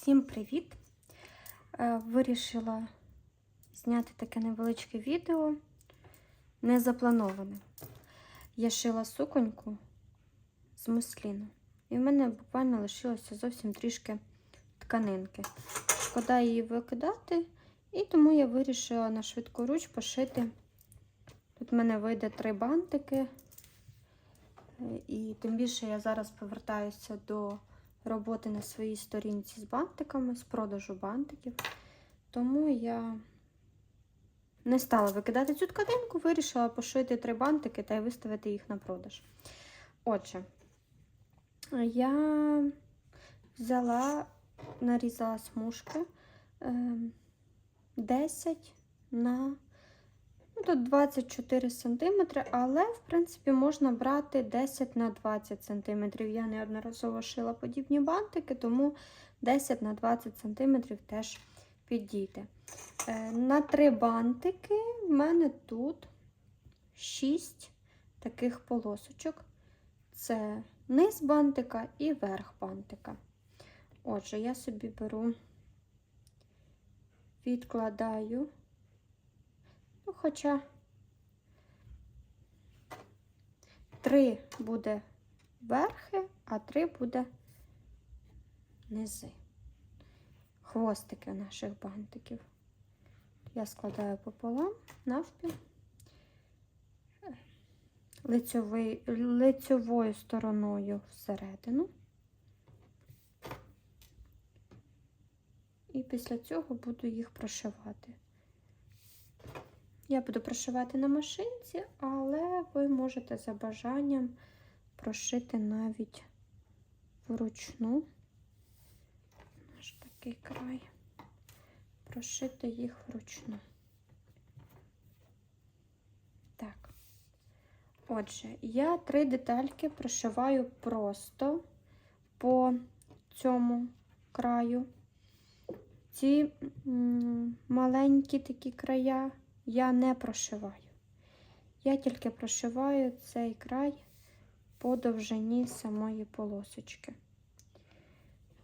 Всім привіт! Е, Вирішила зняти таке невеличке відео, не заплановане. Я шила суконьку з мусліну. І в мене буквально лишилося зовсім трішки тканинки. Шкода її викидати, і тому я вирішила на швидку руч пошити. Тут в мене вийде три бантики. Е, І тим більше я зараз повертаюся до роботи на своїй сторінці з бантиками, з продажу бантиків. Тому я не стала викидати цю тканинку, вирішила пошити три бантики та й виставити їх на продаж. Отже, я взяла, нарізала смужки е, 10 на ну, тут 24 см, але, в принципі, можна брати 10 на 20 см. Я неодноразово шила подібні бантики, тому 10 на 20 см теж підійде. Е, На три бантики в мене тут 6 таких полосочок. Це низ бантика і верх бантика. Отже, я собі беру, відкладаю. Ну, хоча три буде верхи, а три буде низи. Хвостики наших бантиків. Я складаю пополам навпіл. Лицьовий, лицьовою стороною всередину. І після цього буду їх прошивати. Я буду прошивати на машинці, але ви можете за бажанням прошити навіть вручну наш такий край, прошити їх вручну. Так, отже, я три детальки прошиваю просто по цьому краю. Ці маленькі такі края я не прошиваю. Я тільки прошиваю цей край по довжині самої полосочки.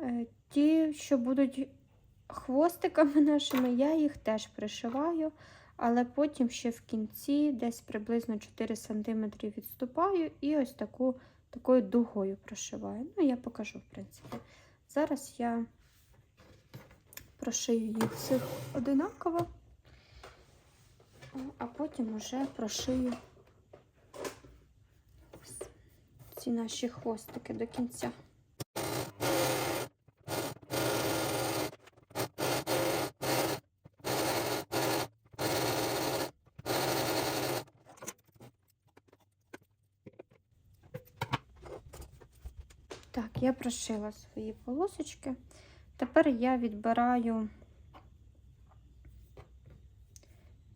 Е, Ті, що будуть хвостиками нашими, я їх теж пришиваю, але потім ще в кінці десь приблизно 4 см відступаю і ось таку, такою дугою прошиваю. Ну, я покажу, в принципі. Зараз я прошию їх всіх одинаково а потім уже прошию ці наші хвостики до кінця. Так, я прошила свої полосочки. Тепер я відбираю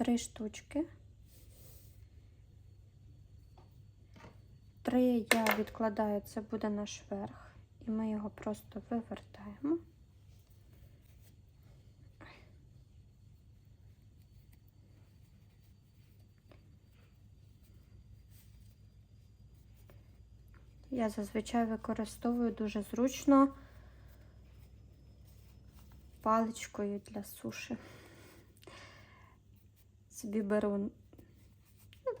три штучки. Три я відкладаю, це буде наш верх, і ми його просто вивертаємо. Я зазвичай використовую дуже зручно паличкою для суші собі беру ну,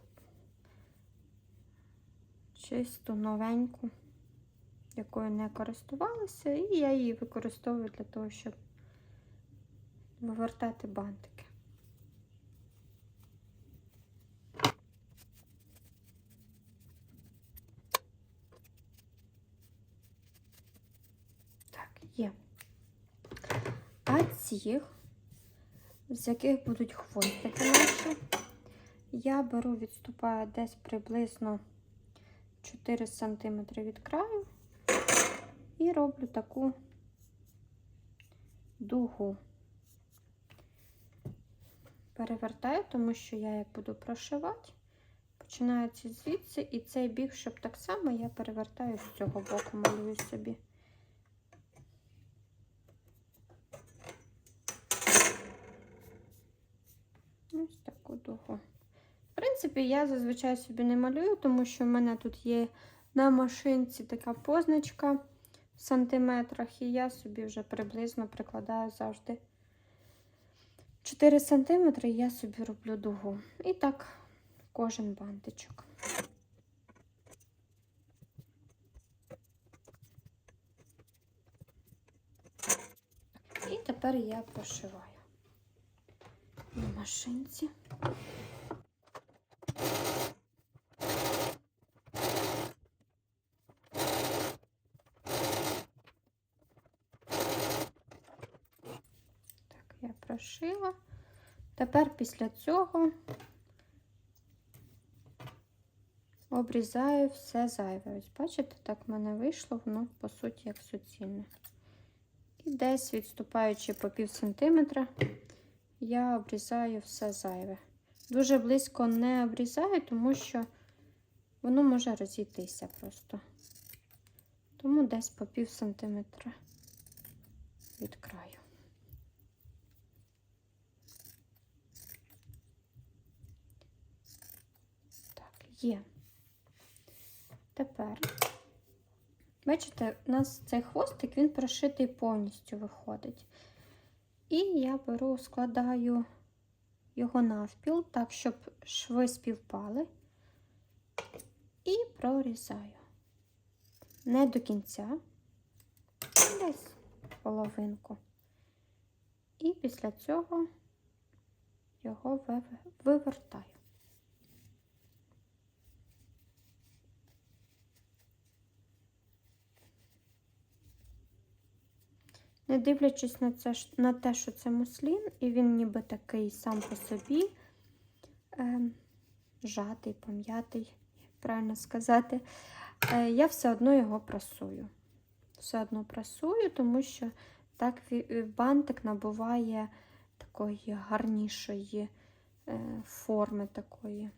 чисту новеньку, якою не користувалася, і я її використовую для того, щоб вивертати бантики. Так, є. А цих з яких будуть хвостики наші. Я беру, відступаю десь приблизно 4 см від краю і роблю таку дугу. Перевертаю, тому що я як буду прошивати, починається звідси, і цей бік, щоб так само я перевертаю з цього боку, малюю собі. Ось таку дугу. В принципі, я зазвичай собі не малюю, тому що в мене тут є на машинці така позначка в сантиметрах, і я собі вже приблизно прикладаю завжди 4 сантиметри, і я собі роблю дугу. І так кожен бантичок. І тепер я прошиваю на машинці. Так, я прошила. Тепер після цього обрізаю все зайве. Ось бачите, так в мене вийшло, воно по суті як суцільне. І десь відступаючи по пів сантиметра, я обрізаю все зайве. Дуже близько не обрізаю, тому що воно може розійтися просто. Тому десь по пів сантиметра від краю. Так, є. Тепер, бачите, у нас цей хвостик, він прошитий повністю виходить. І я беру, складаю його навпіл, так, щоб шви співпали, і прорізаю. Не до кінця, десь половинку. І після цього його вивертаю. Не дивлячись на, це, на те, що це муслін, і він ніби такий сам по собі е, жатий, пом'ятий, як правильно сказати, е, я все одно його прасую. Все одно прасую, тому що так бантик набуває такої гарнішої е, форми такої.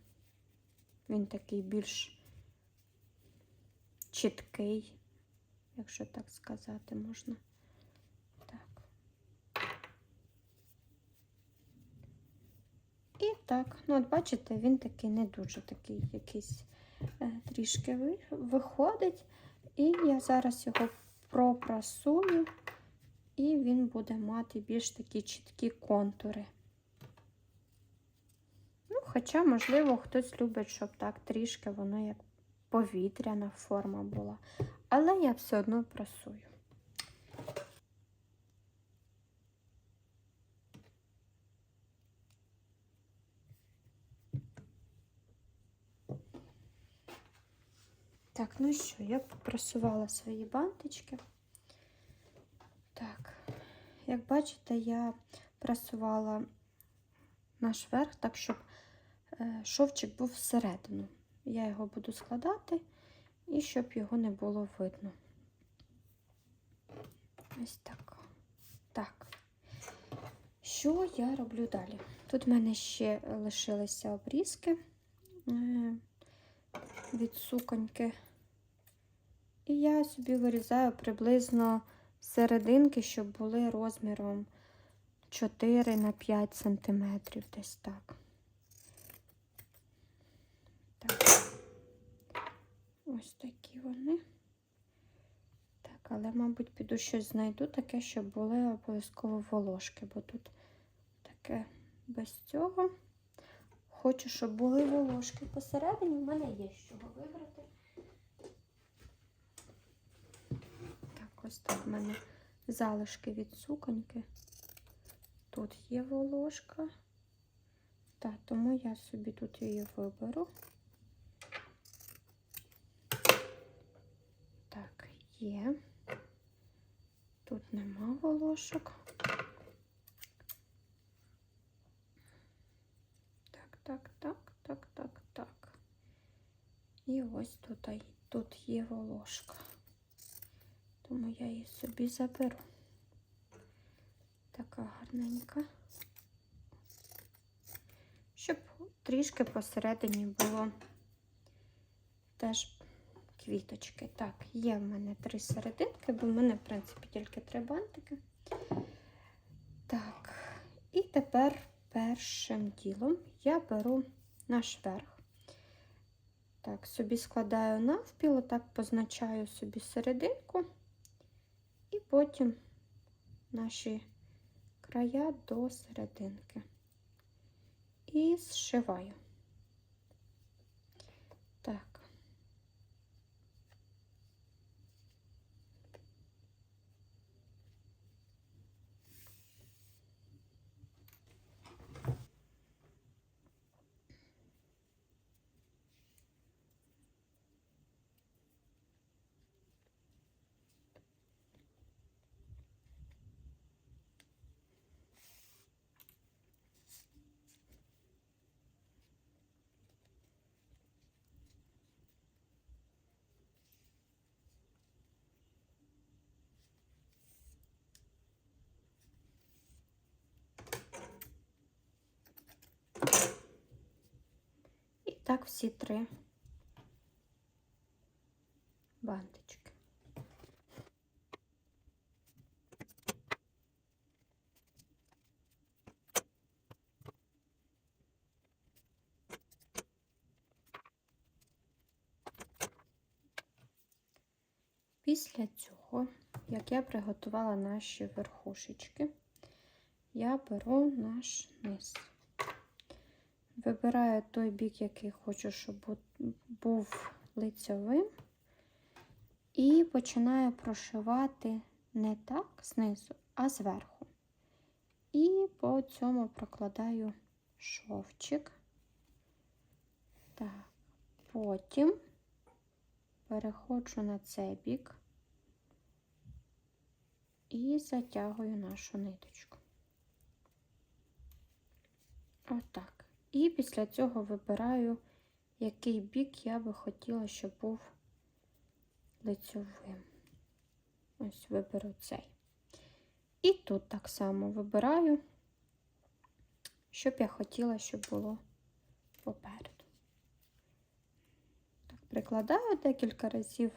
Він такий більш чіткий, якщо так сказати можна. Так. І так, ну от бачите, він такий не дуже такий якийсь е, трішки виходить. І я зараз його пропрасую, і він буде мати більш такі чіткі контури. Ну, хоча, можливо, хтось любить, щоб так трішки воно як повітряна форма була. Але я все одно прасую. Так, ну що, я попрасувала свої бантички. Так, як бачите, я прасувала наш верх так, щоб е, шовчик був всередину. Я його буду складати і щоб його не було видно. Ось так. Так. Що я роблю далі? Тут в мене ще лишилися обрізки. Е, від суконьки. І я собі вирізаю приблизно серединки, щоб були розміром 4 на 5 сантиметрів, десь так. Так. Ось такі вони. Так, але, мабуть, піду щось знайду таке, щоб були обов'язково волошки, бо тут таке без цього. Хочу, щоб були волошки посередині. У мене є з чого вибрати. Так, ось так в мене залишки від суконьки. Тут є волошка. Так, тому я собі тут її виберу. Так, є. Тут нема волошок. Так, так, так, так, так, так. І ось тут, тут є волошка. Тому я її собі заберу. Така гарненька. Щоб трішки посередині було теж квіточки. Так, є в мене три серединки, бо в мене, в принципі, тільки три бантики. Так, і тепер першим ділом я беру наш верх. Так, собі складаю навпіл, так позначаю собі серединку потім наші края до серединки. І зшиваю. Так. І так всі три бантички. Після цього, як я приготувала наші верхушечки, я беру наш низ. Вибираю той бік, який хочу, щоб був лицьовим, і починаю прошивати не так знизу, а зверху. І по цьому прокладаю шовчик. Так, потім переходжу на цей бік і затягую нашу ниточку. Отак. І після цього вибираю, який бік я би хотіла, щоб був лицьовим. Ось виберу цей. І тут так само вибираю, щоб я хотіла, щоб було попереду. Так, прикладаю декілька разів,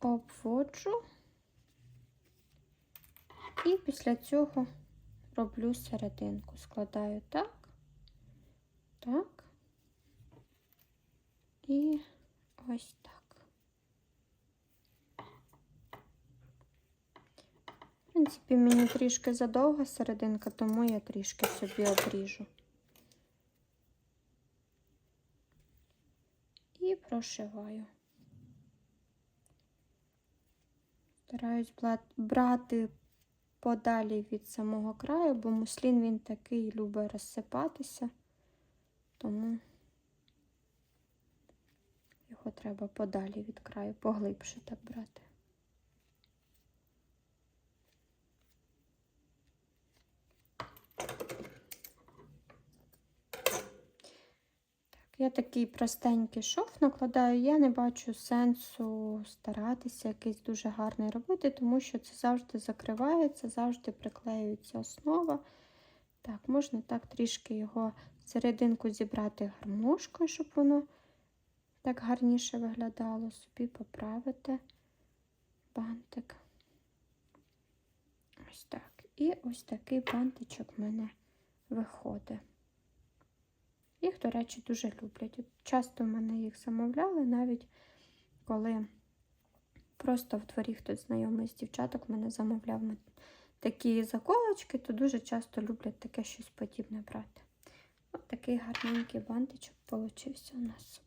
обводжу, і після цього роблю серединку. Складаю так. Так. І ось так. В принципі, мені трішки задовга серединка, тому я трішки собі обріжу. І прошиваю. Стараюсь брати подалі від самого краю, бо муслін він такий любить розсипатися тому його треба подалі від краю, поглибше так брати. Я такий простенький шов накладаю, я не бачу сенсу старатися якийсь дуже гарний робити, тому що це завжди закривається, завжди приклеюється основа. Так, можна так трішки його серединку зібрати гармошкою, щоб воно так гарніше виглядало, собі поправити бантик. Ось так. І ось такий бантичок в мене виходить. Їх, до речі, дуже люблять. Часто в мене їх замовляли, навіть коли просто в дворі хтось знайомий з дівчаток мене замовляв такі заколочки, то дуже часто люблять таке щось подібне брати. Ось такий гарненький бантичок получився у нас.